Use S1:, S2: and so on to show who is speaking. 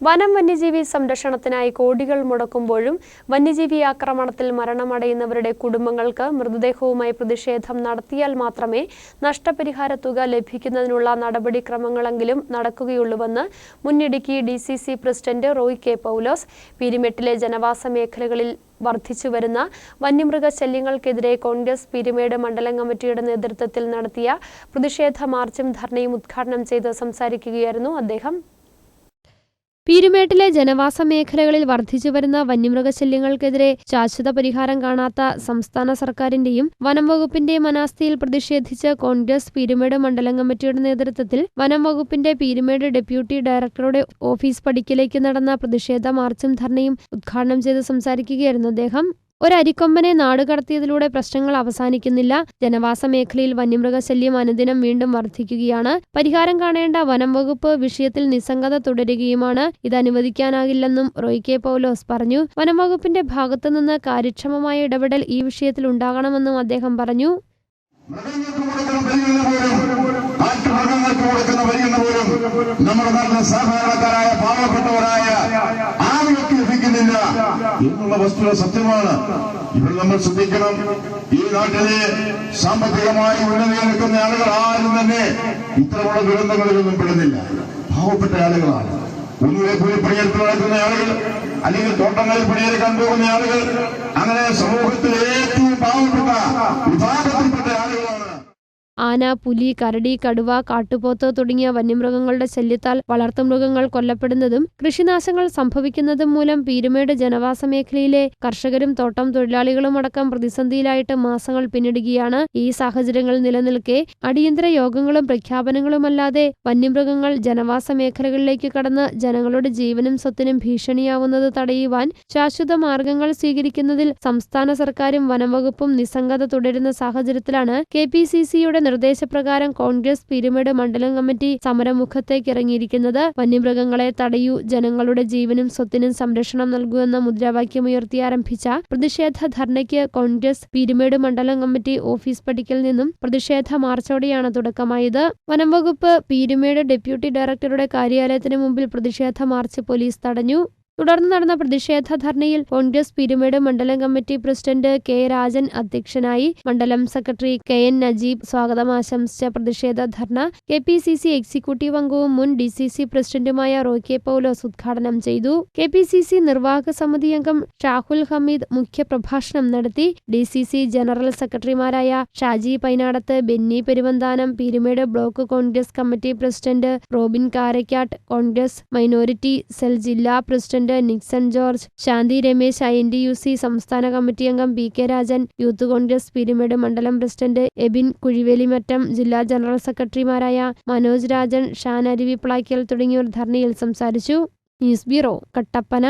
S1: വനം വന്യജീവി സംരക്ഷണത്തിനായി കോടികൾ മുടക്കുമ്പോഴും വന്യജീവി ആക്രമണത്തിൽ മരണമടയുന്നവരുടെ കുടുംബങ്ങൾക്ക് മൃതദേഹവുമായി പ്രതിഷേധം നടത്തിയാൽ മാത്രമേ നഷ്ടപരിഹാര തുക ലഭിക്കുന്നതിനുള്ള നടപടിക്രമങ്ങളെങ്കിലും നടക്കുകയുള്ളൂവെന്ന് മുൻ Idukki D C C president Roy K Paulose പീരിമെട്ടിലെ ജനവാസ മേഖലകളിൽ വർദ്ധിച്ചുവരുന്ന വന്യമൃഗ ശല്യങ്ങൾക്കെതിരെ കോൺഗ്രസ് പീരുമേട് മണ്ഡലം കമ്മിറ്റിയുടെ നേതൃത്വത്തിൽ നടത്തിയ പ്രതിഷേധ മാർച്ചും ധർണയും ഉദ്ഘാടനം ചെയ്ത് സംസാരിക്കുകയായിരുന്നു അദ്ദേഹം. പീരുമേട്ടിലെ ജനവാസ മേഖലകളിൽ വർദ്ധിച്ചുവരുന്ന വന്യമൃഗശല്യങ്ങൾക്കെതിരെ ശാശ്വത പരിഹാരം കാണാത്ത സംസ്ഥാന സർക്കാരിന്റെയും വനം വകുപ്പിന്റെയും അനാസ്ഥയിൽ പ്രതിഷേധിച്ച് കോൺഗ്രസ് പീരുമേട് മണ്ഡലം കമ്മിറ്റിയുടെ നേതൃത്വത്തിൽ വനം വകുപ്പിന്റെ പീരുമേട് ഡെപ്യൂട്ടി ഡയറക്ടറുടെ ഓഫീസ് പടിക്കലേക്ക് നടന്ന പ്രതിഷേധ മാർച്ചും ധർണയും ഉദ്ഘാടനം ചെയ്ത് സംസാരിക്കുകയായിരുന്നു അദ്ദേഹം. ഒരരിക്കൊമ്പനെ നാടുകടത്തിയതിലൂടെ പ്രശ്നങ്ങൾ അവസാനിക്കുന്നില്ല. ജനവാസ മേഖലയിൽ വന്യമൃഗശല്യം അനുദിനം വീണ്ടും വർദ്ധിക്കുകയാണ് പരിഹാരം കാണേണ്ട വനം വകുപ്പ് വിഷയത്തിൽ നിസ്സംഗത തുടരുകയുമാണ്. ഇത് അനുവദിക്കാനാകില്ലെന്നും റോയ് കെ പൗലോസ് പറഞ്ഞു. വനം വകുപ്പിന്റെ ഭാഗത്തുനിന്ന് കാര്യക്ഷമമായ ഇടപെടൽ ഈ വിഷയത്തിൽ ഉണ്ടാകണമെന്നും അദ്ദേഹം പറഞ്ഞു
S2: മൃഗങ്ങൾക്ക് കൊടുക്കുന്ന പരിഗണന പോലും കാട്ടുമൃഗങ്ങൾക്ക് കൊടുക്കുന്ന വരിയെന്ന് പോലും നമ്മുടെ നാട്ടിലെ സാധാരണക്കാരായ പാവപ്പെട്ടവരായ ആളുകൾക്ക് ലഭിക്കുന്നില്ല എന്നുള്ള വസ്തുത സത്യമാണ്. ഇവിടെ നമ്മൾ ശ്രദ്ധിക്കണം. ഈ നാട്ടിലെ സാമ്പത്തികമായി ഉന്നതി നിൽക്കുന്ന ആളുകൾ ആരും തന്നെ ഇത്തരമുള്ള ദുരന്തങ്ങളിലൊന്നും പെടുന്നില്ല. പാവപ്പെട്ട ആളുകളാണ്. ഒന്നുകിലെ കൂലിപ്പണിയെടുത്ത് നടക്കുന്ന ആളുകൾ അല്ലെങ്കിൽ തോട്ടങ്ങളിൽ പണിയെടുക്കാൻ പോകുന്ന ആളുകൾ അങ്ങനെ സമൂഹത്തിൽ ഏറ്റവും പാവപ്പെട്ട വിഭാഗത്തിൽപ്പെട്ട ആളുകളാണ്
S1: ആന പുലി കരടി കടുവ കാട്ടുപോത്ത് തുടങ്ങിയ വന്യമൃഗങ്ങളുടെ ശല്യത്താൽ വളർത്തുമൃഗങ്ങൾ കൊല്ലപ്പെടുന്നതും കൃഷിനാശങ്ങൾ സംഭവിക്കുന്നതും മൂലം പീരുമേട് ജനവാസ മേഖലയിലെ കർഷകരും തോട്ടം തൊഴിലാളികളും അടക്കം പ്രതിസന്ധിയിലായിട്ട് മാസങ്ങൾ പിന്നിടുകയാണ് ഈ സാഹചര്യങ്ങൾ നിലനിൽക്കെ. അടിയന്തര യോഗങ്ങളും പ്രഖ്യാപനങ്ങളുമല്ലാതെ വന്യമൃഗങ്ങൾ ജനവാസ മേഖലകളിലേക്ക് കടന്ന് ജനങ്ങളുടെ ജീവനും സ്വത്തിനും ഭീഷണിയാവുന്നത് തടയുവാൻ ശാശ്വത മാർഗങ്ങൾ സ്വീകരിക്കുന്നതിൽ സംസ്ഥാന സർക്കാരും വനംവകുപ്പും നിസ്സംഗത തുടരുന്ന സാഹചര്യത്തിലാണ് കെ പി സി സിയുടെ നിർദ്ദേശപ്രകാരം കോൺഗ്രസ് പിരിമിഡ് മണ്ഡലം കമ്മിറ്റി സമരമുഖത്തേക്ക് ഇറങ്ങിയിരിക്കുന്നത് വന്യമൃഗങ്ങളെ തടയൂ ജനങ്ങളുടെ ജീവനും സ്വത്തിനും സംരക്ഷണം നൽകൂ എന്ന മുദ്രാവാക്യമുയർത്തി ആരംഭിച്ച പ്രതിഷേധ ധർണയ്ക്ക് കോൺഗ്രസ് പിരിമിഡ് മണ്ഡലം കമ്മിറ്റി ഓഫീസ് പടിക്കൽ നിന്നും പ്രതിഷേധ മാർച്ചോടെയാണ് തുടക്കമായത്. വനംവകുപ്പ് പീരുമേട് ഡെപ്യൂട്ടി ഡയറക്ടറുടെ കാര്യാലയത്തിന് മുമ്പിൽ പ്രതിഷേധ മാർച്ച് പോലീസ് തടഞ്ഞു. തുടർന്ന് നടന്ന പ്രതിഷേധ ധർണയിൽ കോൺഗ്രസ് പിരുമേട് മണ്ഡലം കമ്മിറ്റി പ്രസിഡന്റ് കെ രാജൻ അധ്യക്ഷനായി മണ്ഡലം സെക്രട്ടറി കെ എൻ നജീബ് സ്വാഗതം ആശംസിച്ച പ്രതിഷേധ ധർണ K P C C executive അംഗവും മുൻ ഡി സി സി പ്രസിഡന്റുമായ റോയ് കെ പൗലോസ് ഉദ്ഘാടനം ചെയ്തു. കെ പി സി സി നിർവാഹക സമിതി അംഗം ഷാഹുൽ ഹമീദ് മുഖ്യപ്രഭാഷണം നടത്തി. ഡി സി സി ജനറൽ സെക്രട്ടറിമാരായ Shaji Painadathu Benny Peruvanthanam Peerumedu block Congress committee president Robin Karakkattu Congress minority cell ജില്ലാ president Nixon George Shanthi Ramesh I N D U C സംസ്ഥാന committee അംഗം P K Rajan youth Congress Peerumedu മണ്ഡലം president Ebin കുഴിവേലിമറ്റം ജില്ലാ general സെക്രട്ടറിമാരായ മനോജ് രാജൻ ഷാൻ അരുവിപ്ലാക്കിയൽ തുടങ്ങിയവർ ധർണയിൽ സംസാരിച്ചു. News bureau Kattappana.